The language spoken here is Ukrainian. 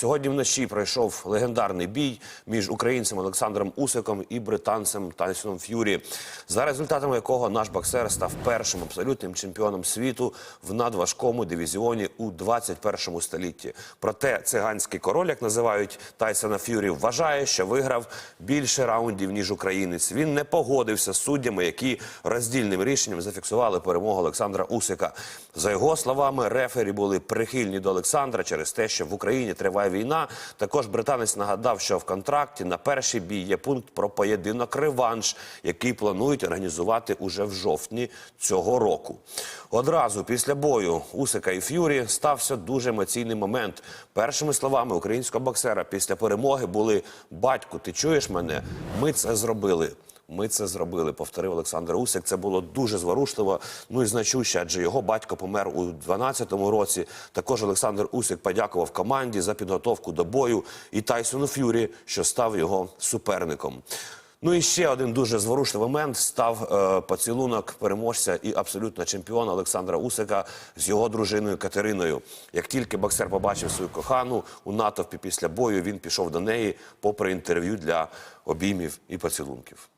Сьогодні вночі пройшов легендарний бій між українцем Олександром Усиком і британцем Тайсоном Ф'юрі, за результатами якого наш боксер став першим абсолютним чемпіоном світу в надважкому дивізіоні у 21 столітті. Проте циганський король, як називають Тайсона Ф'юрі, вважає, що виграв більше раундів ніж українець. Він не погодився з суддями, які роздільним рішенням зафіксували перемогу Олександра Усика. За його словами, рефері були прихильні до Олександра через те, що в Україні триває війна. Також британець нагадав, що в контракті на перший бій є пункт про поєдинок реванш, який планують організувати уже в жовтні цього року. Одразу після бою Усика і Ф'юрі стався дуже емоційний момент. Першими словами українського боксера після перемоги були батьку, ти чуєш мене? Ми це зробили. Ми це зробили, повторив Олександр Усик. Це було дуже зворушливо. Ну і значуще, адже його батько помер у 12-му році. Також Олександр Усик подякував команді за підготовку до бою і Тайсону Ф'юрі, що став його суперником. Ну і ще один дуже зворушливий момент став е, поцілунок переможця і абсолютно чемпіона Олександра Усика з його дружиною Катериною. Як тільки боксер побачив свою кохану у натовпі після бою, він пішов до неї попри інтерв'ю для обіймів і поцілунків.